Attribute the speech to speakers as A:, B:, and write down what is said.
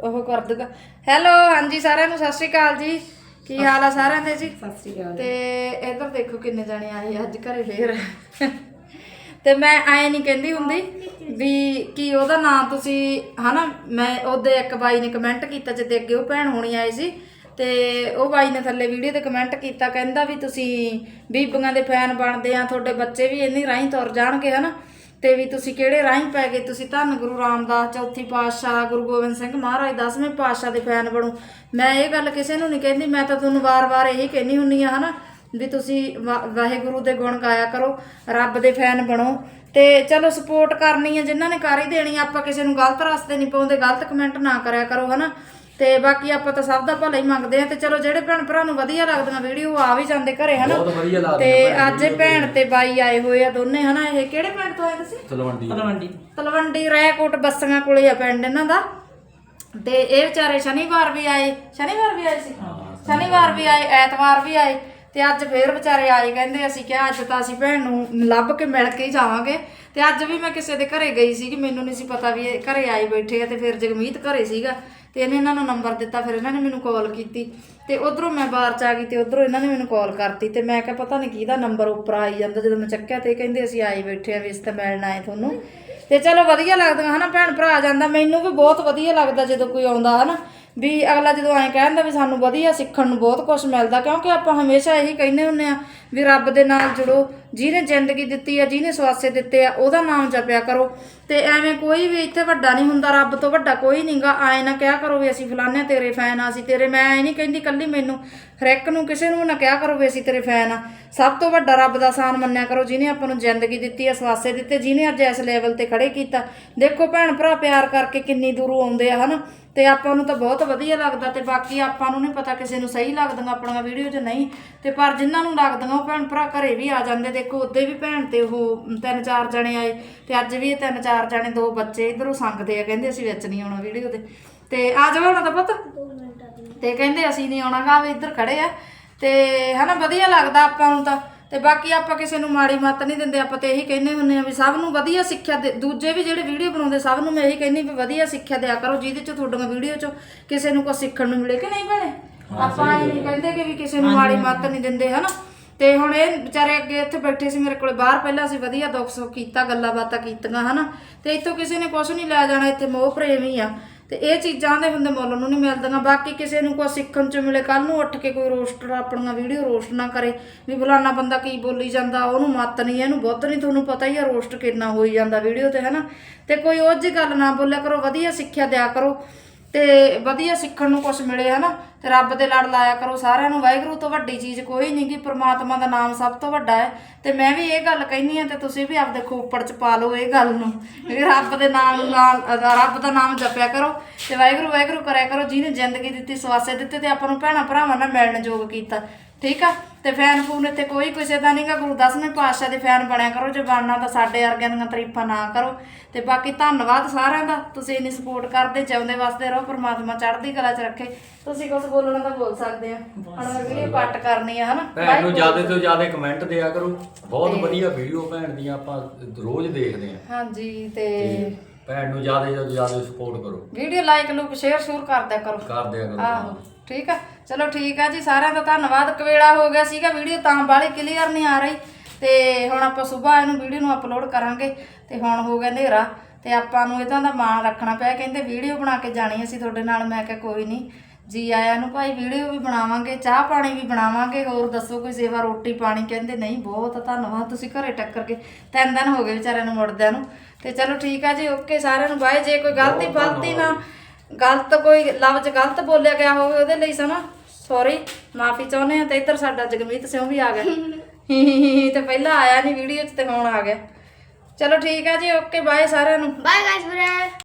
A: ਉਹ ਕਰ ਦੂਗਾ। ਹੈਲੋ ਹਾਂਜੀ ਸਾਰਿਆਂ ਨੂੰ ਸਤਿ ਸ਼੍ਰੀ ਅਕਾਲ ਜੀ। ਕੀ ਹਾਲ ਆ ਸਾਰਿਆਂ ਦੇ ਜੀ?
B: ਸਤਿ ਸ੍ਰੀ ਅਕਾਲ
A: ਤੇ ਇੱਧਰ ਦੇਖੋ ਕਿੰਨੇ ਜਾਣੇ ਆਏ ਅੱਜ ਘਰੇ ਫੇਰ। ਤੇ ਮੈਂ ਐ ਨਹੀਂ ਕਹਿੰਦੀ ਹੁੰਦੀ ਵੀ ਕੀ ਉਹਦਾ ਨਾਮ ਤੁਸੀਂ ਹਨਾ ਮੈਂ ਉਹਦੇ ਇੱਕ ਬਾਈ ਨੇ ਕਮੈਂਟ ਕੀਤਾ ਜਿੱਦੇ ਅੱਗੇ ਉਹ ਭੈਣ ਹੋਣੀ ਆਈ ਸੀ। ਤੇ ਉਹ ਬਾਈ ਨੇ ਥੱਲੇ ਵੀਡੀਓ ਤੇ ਕਮੈਂਟ ਕੀਤਾ ਕਹਿੰਦਾ ਵੀ ਤੁਸੀਂ ਬੀਬੀਆਂ ਦੇ ਫੈਨ ਬਣਦੇ ਆ ਤੁਹਾਡੇ ਬੱਚੇ ਵੀ ਇੰਨੀ ਰਾਹੀਂ ਤੁਰ ਜਾਣਗੇ ਹਨਾ। ਤੇ ਵੀ ਤੁਸੀਂ ਕਿਹੜੇ ਰਾਹੀਂ ਪੈ ਗਏ? ਤੁਸੀਂ ਧੰਨ ਗੁਰੂ ਰਾਮਦਾਸ ਚੌਥੀ ਪਾਤਸ਼ਾਹ ਗੁਰੂ ਗੋਬਿੰਦ ਸਿੰਘ ਮਹਾਰਾਜ ਦਸਵੇਂ ਪਾਤਸ਼ਾਹ ਦੇ ਫੈਨ ਬਣੋ। ਮੈਂ ਇਹ ਗੱਲ ਕਿਸੇ ਨੂੰ ਨਹੀਂ ਕਹਿੰਦੀ ਮੈਂ ਤਾਂ ਤੁਹਾਨੂੰ ਵਾਰ-ਵਾਰ ਇਹੀ ਕਹਿੰਦੀ ਹੁੰਨੀ ਆ ਹਨਾ ਵੀ ਤੁਸੀਂ ਵਾ- ਵਾਹਿਗੁਰੂ ਦੇ ਗੁਣ ਗਾਇਆ ਕਰੋ ਰੱਬ ਦੇ ਫੈਨ ਬਣੋ। ਤੇ ਚਲੋ ਸਪੋਰਟ ਕਰਨੀ ਹੈ ਜਿਨ੍ਹਾਂ ਨੇ ਕਰ ਹੀ ਦੇਣੀ ਆ, ਆਪਾਂ ਕਿਸੇ ਨੂੰ ਗਲਤ ਰਸਤੇ ਨਹੀਂ ਪਾਉਂਦੇ ਗਲਤ ਕਮੈਂਟ ਨਾ ਕਰਿਆ ਕਰੋ ਹਨਾ। ਤੇ ਬਾਕੀ ਆਪਾਂ ਤਾਂ ਸਭ ਦਾ ਭਲਾ ਹੀ ਮੰਗਦੇ ਆ ਤੇ ਚਲੋ ਜਿਹੜੇ ਭੈਣ ਭਰਾ ਨੂੰ ਵਧੀਆ ਲੱਗਦੀਆਂ ਵੀਡੀਓ ਆ ਵੀ ਜਾਂਦੇ ਘਰੇ ਹਨਾ?
C: ਬਹੁਤ ਵਧੀਆ ਲੱਗਦੀਆਂ
A: ਤੇ ਅੱਜ ਭੈਣ ਤੇ ਬਾਈ ਆਏ ਹੋਏ ਆ ਦੋਨੇ ਹਨਾ? ਇਹ ਕਿਹੜੇ ਪਿੰਡ ਤੋਂ ਆਏ ਤੁਸੀਂ?
C: ਤਲਵੰਡੀ
B: ਤਲਵੰਡੀ
A: ਤਲਵੰਡੀ ਰੈਕੋਟ ਬੱਸੀਆਂ ਕੋਲੇ ਆ ਪਿੰਡ ਇਹਨਾਂ ਦਾ। ਤੇ ਇਹ ਵਿਚਾਰੇ ਸ਼ਨੀਵਾਰ ਵੀ ਆਏ ਸ਼ਨੀਵਾਰ ਵੀ ਆਏ ਸੀ? ਸ਼ਨੀਵਾਰ ਵੀ ਆਏ ਐਤਵਾਰ ਵੀ ਆਏ ਤੇ ਅੱਜ ਫੇਰ ਵਿਚਾਰੇ ਆਏ ਕਹਿੰਦੇ ਅਸੀਂ ਕਿਹਾ ਅੱਜ ਤਾਂ ਅਸੀਂ ਭੈਣ ਨੂੰ ਲੱਭ ਕੇ ਮਿਲ ਕੇ ਹੀ ਜਾਵਾਂਗੇ। ਤੇ ਅੱਜ ਵੀ ਮੈਂ ਕਿਸੇ ਦੇ ਘਰੇ ਗਈ ਸੀ ਕਿ ਮੈਨੂੰ ਨਹੀਂ ਸੀ ਪਤਾ ਵੀ ਇਹ ਘਰੇ ਆਏ ਬੈਠੇ ਆ ਤੇ ਫਿਰ ਜਗਮੀਤ ਘਰੇ ਸੀਗਾ। ਤੇ ਇਹਨੇ ਇਹਨਾਂ ਨੂੰ ਨੰਬਰ ਦਿੱਤਾ, ਫਿਰ ਇਹਨਾਂ ਨੇ ਮੈਨੂੰ ਕਾਲ ਕੀਤੀ ਤੇ ਉਧਰੋਂ ਮੈਂ ਬਾਹਰ ਚ ਆ ਗਈ ਤੇ ਉਧਰੋਂ ਇਹਨਾਂ ਨੇ ਮੈਨੂੰ ਕਾਲ ਕਰਤੀ ਤੇ ਮੈਂ ਕਿਹਾ ਪਤਾ ਨਹੀਂ ਕਿਹਦਾ ਨੰਬਰ ਉੱਪਰ ਆਈ ਜਾਂਦਾ, ਜਦੋਂ ਮੈਂ ਚੱਕਿਆ ਤੇ ਇਹ ਕਹਿੰਦੇ ਅਸੀਂ ਆਏ ਬੈਠੇ ਆ ਵੀ ਇਸ ਤਾਂ ਮਿਲਣ ਆਏ ਤੁਹਾਨੂੰ ਤੇ ਚਲੋ ਵਧੀਆ ਲੱਗਦਾ ਹਨਾ, ਭੈਣ ਭਰਾ ਜਾਂਦਾ, ਮੈਨੂੰ ਵੀ ਬਹੁਤ ਵਧੀਆ ਲੱਗਦਾ ਜਦੋਂ ਕੋਈ ਆਉਂਦਾ ਹਨਾ, ਵੀ ਅਗਲਾ ਜਦੋਂ ਐਂ ਕਹਿੰਦਾ ਵੀ ਸਾਨੂੰ ਵਧੀਆ ਸਿੱਖਣ ਨੂੰ ਬਹੁਤ ਕੁਝ ਮਿਲਦਾ, ਕਿਉਂਕਿ ਆਪਾਂ ਹਮੇਸ਼ਾ ਇਹੀ ਕਹਿੰਦੇ ਹੁੰਨੇ ਆ ਵੀ ਰੱਬ ਦੇ ਨਾਲ ਜੁੜੋ ਜਿਹਨੇ ਜ਼ਿੰਦਗੀ ਦਿੱਤੀ ਆ, ਜਿਹਨੇ ਸਵਾਸੇ ਦਿੱਤੇ ਆ, ਉਹਦਾ ਨਾਮ ਜਪਿਆ ਕਰੋ। ਤੇ ਐਵੇਂ ਕੋਈ ਵੀ ਇੱਥੇ ਵੱਡਾ ਨਹੀਂ ਹੁੰਦਾ, ਰੱਬ ਤੋਂ ਵੱਡਾ ਕੋਈ ਨਹੀਂਗਾ ਆਏ ਨਾ ਕਿਹਾ ਕਰੋ ਵੀ ਅਸੀਂ ਫਲਾਣੇ ਤੇਰੇ ਫੈਨ ਆ, ਅਸੀਂ ਤੇਰੇ, ਮੈਂ ਇਹ ਨਹੀਂ ਕਹਿੰਦੀ ਕੱਲੀ ਮੈਨੂੰ। ਹਰ ਇੱਕ ਨੂੰ ਕਿਸੇ ਨੂੰ ਨਾ ਕਿਹਾ ਕਰੋ ਵੀ ਅਸੀਂ ਤੇਰੇ ਫੈਨ ਆ। ਸਭ ਤੋਂ ਵੱਡਾ ਰੱਬ ਦਾ ਸਾਨ ਮੰਨਿਆ ਕਰੋ, ਜਿਹਨੇ ਆਪਾਂ ਨੂੰ ਜ਼ਿੰਦਗੀ ਦਿੱਤੀ ਆ, ਸਵਾਸੇ ਦਿੱਤੇ, ਜਿਹਨੇ ਅੱਜ ਇਸ ਲੈਵਲ ਤੇ ਖੜੇ ਕੀਤਾ। ਦੇਖੋ ਭੈਣ ਭਰਾ ਪਿਆਰ ਕਰਕੇ ਕਿੰਨੀ ਦੂਰੋਂ ਆਉਂਦੇ ਆ, ਹਨਾ? ਤੇ ਆਪਾਂ ਨੂੰ ਤਾਂ ਬਹੁਤ ਵਧੀਆ ਲੱਗਦਾ ਤੇ ਬਾਕੀ ਆਪਾਂ ਨੂੰ ਨਹੀਂ ਪਤਾ ਕਿਸੇ ਨੂੰ ਸਹੀ ਲੱਗਦੀਆਂ ਆਪਣੀਆਂ ਵੀਡੀਓ 'ਚ ਨਹੀਂ। ਤੇ ਪਰ ਜਿਨ੍ਹਾਂ ਨੂੰ ਲੱਗਦੀਆਂ ਉਹ ਭੈਣ ਭਰਾ ਘਰੇ ਵੀ ਆ ਜਾਂਦੇ ਦੇਖੋ ਉੱਦੇ ਵੀ ਭੈਣ ਤੇ ਉਹ ਤਿੰਨ ਚਾਰ ਜਣੇ ਆਏ ਤੇ ਅੱਜ ਵੀ ਇਹ ਤਿੰਨ ਚਾਰ ਜਣੇ ਦੋ ਬੱਚੇ ਇਧਰੋਂ ਸੰਗਦੇ ਆ ਕਹਿੰਦੇ ਅਸੀਂ ਵਿੱਚ ਨਹੀਂ ਆਉਣਾ ਵੀਡੀਓ ਤੇ। ਤੇ ਆ ਜਾਓ ਹੁਣ ਤਾਂ ਪੁੱਤ। ਤੇ ਕਹਿੰਦੇ ਅਸੀਂ ਨਹੀਂ ਆਉਣਾਗਾ ਵੀ ਇੱਧਰ ਖੜੇ ਆ। ਤੇ ਹਨਾ ਵਧੀਆ ਲੱਗਦਾ ਆਪਾਂ ਨੂੰ ਤਾਂ। ਤੇ ਬਾਕੀ ਆਪਾਂ ਕਿਸੇ ਨੂੰ ਮਾੜੀ ਮੱਤ ਨਹੀਂ ਦਿੰਦੇ ਆਪਾਂ ਤੇ ਇਹੀ ਕਹਿੰਦੇ ਹੁੰਨੇ ਆ ਵੀ ਸਭ ਨੂੰ ਵਧੀਆ ਸਿੱਖਿਆ ਦੇ ਦੂਜੇ ਵੀ ਜਿਹੜੇ ਵੀਡੀਓ ਬਣਾਉਂਦੇ ਸਭ ਨੂੰ ਮੈਂ ਇਹੀ ਕਹਿੰਦੀ ਵੀ ਵਧੀਆ ਸਿੱਖਿਆ ਦਿਆ ਕਰੋ ਜਿਹਦੇ ਚ ਤੁਹਾਡੀਆਂ ਵੀਡੀਓ ਚ ਕਿਸੇ ਨੂੰ ਕੁਝ ਸਿੱਖਣ ਨੂੰ ਮਿਲੇ ਕਿ ਨਹੀਂ ਭੈਣੇ? ਆਪਾਂ ਇਹ ਨਹੀਂ ਕਹਿੰਦੇ ਕਿ ਵੀ ਕਿਸੇ ਨੂੰ ਮਾੜੀ ਮੱਤ ਨਹੀਂ ਦਿੰਦੇ ਹਨਾ? ਤੇ ਹੁਣ ਇਹ ਵਿਚਾਰੇ ਅੱਗੇ ਇੱਥੇ ਬੈਠੇ ਸੀ ਮੇਰੇ ਕੋਲ, ਬਾਹਰ ਪਹਿਲਾਂ ਅਸੀਂ ਵਧੀਆ ਦੁੱਖ ਸੁੱਖ ਕੀਤਾ, ਗੱਲਾਂ ਬਾਤਾਂ ਕੀਤੀਆਂ, ਹਨਾ। ਤੇ ਇੱਥੋਂ ਕਿਸੇ ਨੇ ਕੁਝ ਨਹੀਂ ਲੈ ਜਾਣਾ, ਇੱਥੇ ਮੋਹ ਪ੍ਰੇਮ ਹੀ ਆ। ਤੇ ਇਹ ਚੀਜ਼ਾਂ ਦੇ ਹੁੰਦੇ ਮੁੱਲ ਨੂੰ ਨਹੀਂ ਮਿਲਦੀਆਂ। ਬਾਕੀ ਕਿਸੇ ਨੂੰ ਕੁਝ ਸਿੱਖਣ ਚ ਮਿਲੇ ਕੱਲ ਨੂੰ ਉੱਠ ਕੇ ਕੋਈ ਰੋਸਟਰ, ਆਪਣੀਆਂ ਵੀਡੀਓ ਰੋਸਟ ਨਾ ਕਰੇ। ਵੀ ਫਲਾਨਾ ਬੰਦਾ ਕੀ ਬੋਲੀ ਜਾਂਦਾ, ਉਹਨੂੰ ਮੱਤ ਨਹੀਂ, ਇਹਨੂੰ ਬੁੱਧ ਨਹੀਂ, ਤੁਹਾਨੂੰ ਪਤਾ ਹੀ ਆ ਰੋਸਟ ਕਿੰਨਾ ਹੋਈ ਜਾਂਦਾ ਵੀਡੀਓ ਤੇ, ਹੈਨਾ। ਤੇ ਕੋਈ ਉਹ ਜਿਹੀ ਗੱਲ ਨਾ ਬੋਲਿਆ ਕਰੋ, ਵਧੀਆ ਸਿੱਖਿਆ ਦਿਆ ਕਰੋ। ਤੇ ਵਧੀਆ ਸਿੱਖਣ ਨੂੰ ਕੁਝ ਮਿਲੇ, ਹਨਾ? ਤੇ ਰੱਬ ਦੇ ਲੜ ਲਾਇਆ ਕਰੋ, ਸਾਰਿਆਂ ਨੂੰ ਵਾਹਿਗੁਰੂ ਤੋਂ ਵੱਡੀ ਚੀਜ਼ ਕੋਈ ਨਹੀਂ ਗੀ, ਪ੍ਰਮਾਤਮਾ ਦਾ ਨਾਮ ਸਭ ਤੋਂ ਵੱਡਾ ਹੈ। ਤੇ ਮੈਂ ਵੀ ਇਹ ਗੱਲ ਕਹਿਨੀ ਆ ਤੇ ਤੁਸੀਂ ਵੀ ਆਪਦੇ ਖੋਪੜ ਚ ਪਾ ਲਓ ਇਹ ਗੱਲ ਨੂੰ। ਵੀ ਰੱਬ ਦੇ ਨਾਮ ਨਾਲ ਰੱਬ ਦਾ ਨਾਮ ਜਪਿਆ ਕਰੋ ਤੇ ਵਾਹਿਗੁਰੂ ਵਾਹਿਗੁਰੂ ਕਰਿਆ ਕਰੋ, ਜਿਹਨੇ ਜ਼ਿੰਦਗੀ ਦਿੱਤੀ, ਸਵਾਸੇ ਦਿੱਤੇ ਤੇ ਆਪਾਂ ਨੂੰ ਭੈਣਾਂ ਭਰਾਵਾਂ ਨਾਲ ਮਿਲਣ ਯੋਗ ਕੀਤਾ। ਠੀਕ ਆ? ਤੇ ਫੈਨ ਫੂਨ ਇੱਥੇ ਕੋਈ ਕਿਸੇ ਦਾ ਨਹੀਂਗਾ ਗੁਰੂ ਦਸਵੇਂ ਪਾਤਸ਼ਾਹ ਦੇ ਫੈਨ ਬਣਿਆ ਕਰੋ ਜੇ ਬਣਨਾ ਤਾਂ ਸਾਡੇ ਵਰਗਿਆਂ ਦੀਆਂ ਤਾਰੀਫਾਂ ਨਾ ਕਰੋ। ਤੇ ਬਾਕੀ ਧੰਨਵਾਦ ਸਾਰਿਆਂ ਦਾ ਤੁਸੀਂ ਇੰਨੀ ਸਪੋਰਟ ਕਰਦੇ ਚਾਹੁੰਦੇ ਵਾਸਤੇ ਰਹੋ ਪ੍ਰਮਾਤਮਾ ਚੜ੍ਹਦੀ ਕਲਾ 'ਚ ਰੱਖੇ। ਤੁਸੀਂ ਕੁਝ ਬੋਲਣਾ ਤਾਂ ਬੋਲ ਸਕਦੇ ਆ। ਹੁਣ ਮੈਂ ਵੀਡੀਓ ਕੱਟ ਕਰਨੀ ਆ ਹਨਾ?
C: ਭੈਣ ਨੂੰ ਜ਼ਿਆਦਾ ਤੋਂ ਜ਼ਿਆਦਾ ਕਮੈਂਟ ਦਿਆ ਕਰੋ। ਬਹੁਤ ਵਧੀਆ ਵੀਡੀਓ ਭੈਣ ਦੀਆਂ ਆਪਾਂ ਰੋਜ਼ ਦੇਖਦੇ ਆਂ।
A: ਹਾਂਜੀ ਤੇ
C: ਭੈਣ ਨੂੰ ਜ਼ਿਆਦਾ ਤੋਂ ਜ਼ਿਆਦਾ ਸਪੋਰਟ ਕਰੋ।
A: ਵੀਡੀਓ ਲਾਈਕ ਲੂਕ ਸ਼ੇਅਰ ਸ਼ੂਰ ਕਰ ਦਿਆ ਕਰੋ।
C: ਕਰ ਦਿਆ ਕਰੋ
A: ਆਹੋ। ਠੀਕ ਆ? ਚਲੋ ਠੀਕ ਆ ਜੀ, ਸਾਰਿਆਂ ਦਾ ਧੰਨਵਾਦ। ਕਵੇਲਾ ਹੋ ਗਿਆ ਸੀਗਾ ਵੀਡੀਓ, ਤਾਂ ਬਾਲੀ ਕਲੀਅਰ ਨਹੀਂ ਆ ਰਹੀ। ਤੇ ਹੁਣ ਆਪਾਂ ਸਵੇਰ ਇਹਨੂੰ ਵੀਡੀਓ ਨੂੰ ਅਪਲੋਡ ਕਰਾਂਗੇ। ਤੇ ਹੁਣ ਹੋ ਗਿਆ ਹਨੇਰਾ। ਤੇ ਆਪਾਂ ਨੂੰ ਇਹਦਾ ਦਾ ਮਾਣ ਰੱਖਣਾ ਪਿਆ। ਕਹਿੰਦੇ ਵੀਡੀਓ ਬਣਾ ਕੇ ਜਾਣੀ ਅਸੀਂ ਤੁਹਾਡੇ ਨਾਲ। ਮੈਂ ਕਿਹਾ ਕੋਈ ਨਹੀਂ। ਜੀ ਆਇਆਂ ਨੂੰ ਭਾਈ ਵੀਡੀਓ ਵੀ ਬਣਾਵਾਂਗੇ, ਚਾਹ ਪਾਣੀ ਵੀ ਬਣਾਵਾਂਗੇ। ਹੋਰ ਦੱਸੋ ਕੋਈ ਸੇਵਾ, ਰੋਟੀ ਪਾਣੀ? ਕਹਿੰਦੇ ਨਹੀਂ, ਬਹੁਤ ਧੰਨਵਾਦ। ਤੁਸੀਂ ਘਰੇ ਟੱਕਰ ਕੇ ਤਿੰਨ ਦਿਨ ਹੋ ਗਏ ਵਿਚਾਰਿਆਂ ਨੂੰ ਮੁੜਦਿਆਂ ਨੂੰ। ਤੇ ਚਲੋ ਠੀਕ ਆ ਜੀ, ਓਕੇ ਸਾਰਿਆਂ ਨੂੰ। ਬਾਏ, ਜੇ ਕੋਈ ਗਲਤੀ, ਫਲਤੀ ਨਾ ਗਲਤ ਕੋਈ ਲਫ਼ਜ਼ ਗਲਤ ਬੋਲਿਆ ਗਿਆ ਹੋਵੇ ਉਹਦੇ ਲਈ ਸਮਾਂ ਸੌਰੀ ਮਾਫੀ ਚਾਹੁੰਦੇ ਆ ਤੇ ਇੱਧਰ ਸਾਡਾ ਜਗਮੀਤ ਸਿੰਘ ਵੀ ਆ ਗਿਆ। ਤੇ ਪਹਿਲਾਂ ਆਇਆ ਨਹੀਂ ਵੀਡੀਓ 'ਚ ਤੇ ਹੁਣ ਆ ਗਿਆ। ਚਲੋ ਠੀਕ ਆ ਜੀ ਓਕੇ ਬਾਏ ਸਾਰਿਆਂ ਨੂੰ।
D: Bye guys, friend.